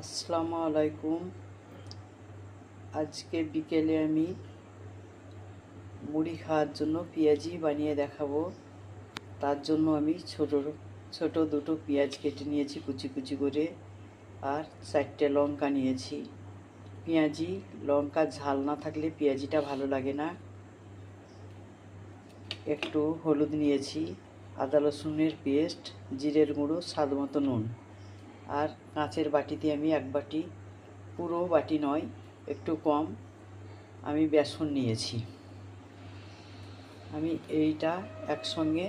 আসসালামু আলাইকুম। আজকে বিকেলে আমি মুড়ি খাওয়ার জন্য পেঁয়াজি বানিয়ে দেখাবো। তার জন্য আমি ছোট ছোট দুটো পেঁয়াজ কেটে নিয়েছি কুচি কুচি করে আর চারটে লঙ্কা নিয়েছি। পেঁয়াজি, লঙ্কা ঝাল না থাকলে পেঁয়াজিটা ভালো লাগে না। একটু হলুদ নিয়েছি, আদা রসুনের পেস্ট, জিরের গুঁড়ো, স্বাদ মতো নুন। আর কাঁচের বাটিতে আমি এক বাটি, পুরো বাটি নয়, একটু কম আমি বেসন নিয়েছি। আমি এইটা একসঙ্গে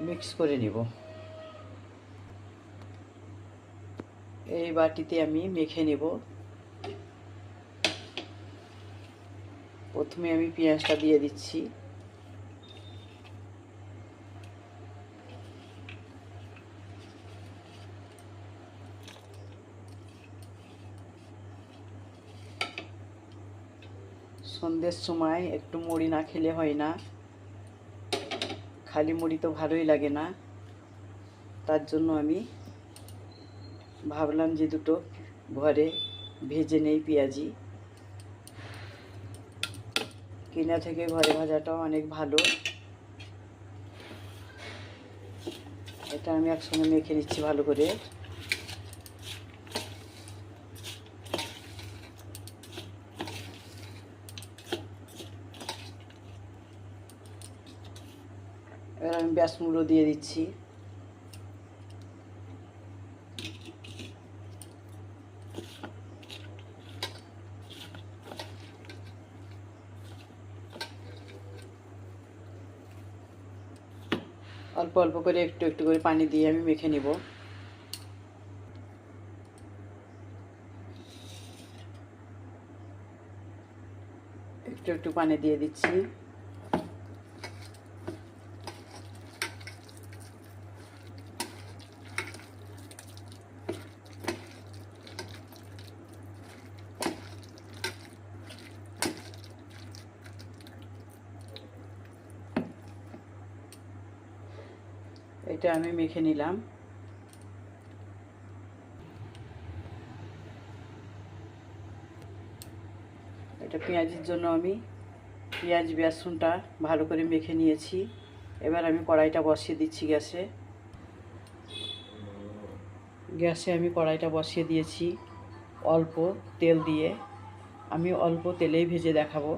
মিক্স করে নেব। এই বাটিতে আমি মেখে নেব। প্রথমে আমি পেঁয়াজটা দিয়ে দিচ্ছি। সন্ধ্যের সময় একটু মুড়ি না খেলে হয় না। খালি মুড়ি তো ভালোই লাগে না। তার জন্য আমি ভাবলাম যে দুটো ঘরে ভেজে নেই পেঁয়াজি। কিনা থেকে ঘরে ভাজাটাও অনেক ভালো। এটা আমি একসঙ্গে মেখে নিচ্ছি ভালো করে। এবার আমি বেসমুড়ো দিয়ে দিচ্ছি। অল্প অল্প করে একটু একটু করে পানি দিয়ে আমি মেখে নিব। একটু একটু পানি দিয়ে দিচ্ছি। এটা আমি মেখে নিলাম। এটা পেঁয়াজের জন্য আমি পেঁয়াজ, বেসনটা ভালো করে মেখে নিয়েছি। এবার আমি কড়াইটা বসিয়ে দিচ্ছি গ্যাসে। গ্যাসে আমি কড়াইটা বসিয়ে দিয়েছি অল্প তেল দিয়ে। আমি অল্প তেলেই ভেজে দেখাবো।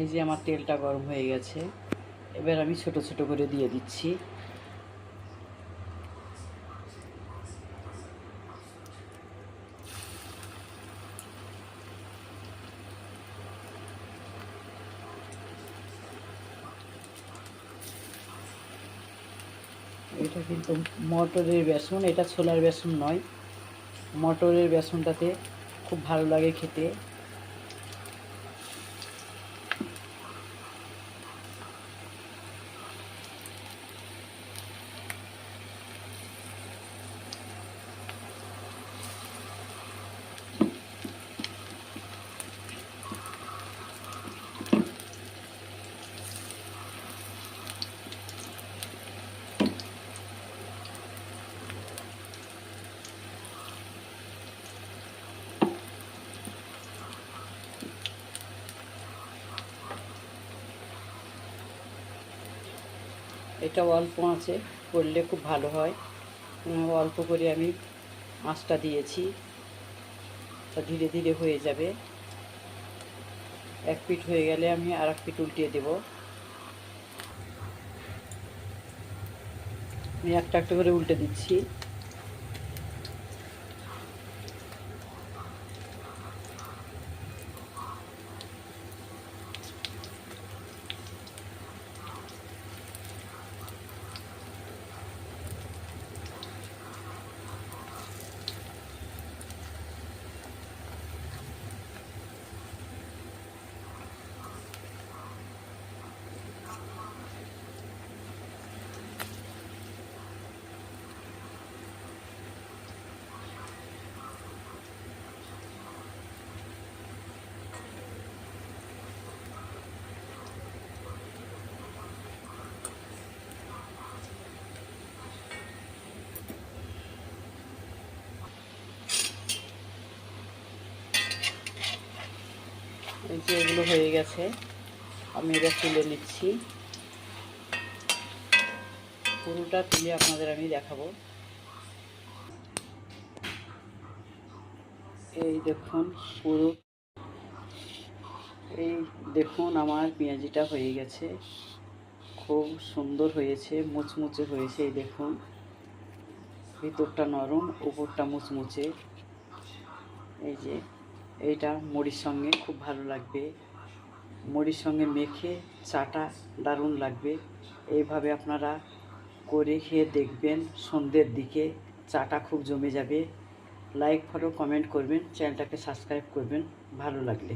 এই যে আমার তেলটা গরম হয়ে গেছে, এবার আমি ছোট ছোট করে দিয়ে দিচ্ছি। এটা কিন্তু মটরের বেসন, এটা ছোলার বেসন নয়। মটরের বেসনটাতে খুব ভালো লাগে খেতে। এটা অল্প আছে, করলে খুব ভালো হয়। অল্প করে আমি আঁচটা দিয়েছি। তা ধীরে ধীরে হয়ে যাবে। এক পিঠ হয়ে গেলে আমি আর এক পিঠ উল্টিয়ে দেব। আমি একটা একটা করে উল্টে দিচ্ছি। এই যে এগুলো হয়ে গেছে, আমি এটা তুলে নিচ্ছি। পুরোটা তুলে আপনাদের আমি দেখাবো। এই দেখুন, পুরো। এই দেখুন, আমার পেঁয়াজিটা হয়ে গেছে। খুব সুন্দর হয়েছে, মুচমুচে হয়েছে, এই দেখুন। ভিতরটা নরম, উপরটা মুচমুচে। এই যে এইটা মুড়ির সঙ্গে খুব ভালো লাগবে। মুড়ির সঙ্গে মেখে চাটা দারুণ লাগবে। এইভাবে আপনারা করে খেয়ে দেখবেন সন্ধ্যের দিকে চাটা খুব জমে যাবে। লাইক ফলো কমেন্ট করবেন। চ্যানেলটাকে সাবস্ক্রাইব করবেন। ভালো লাগলে।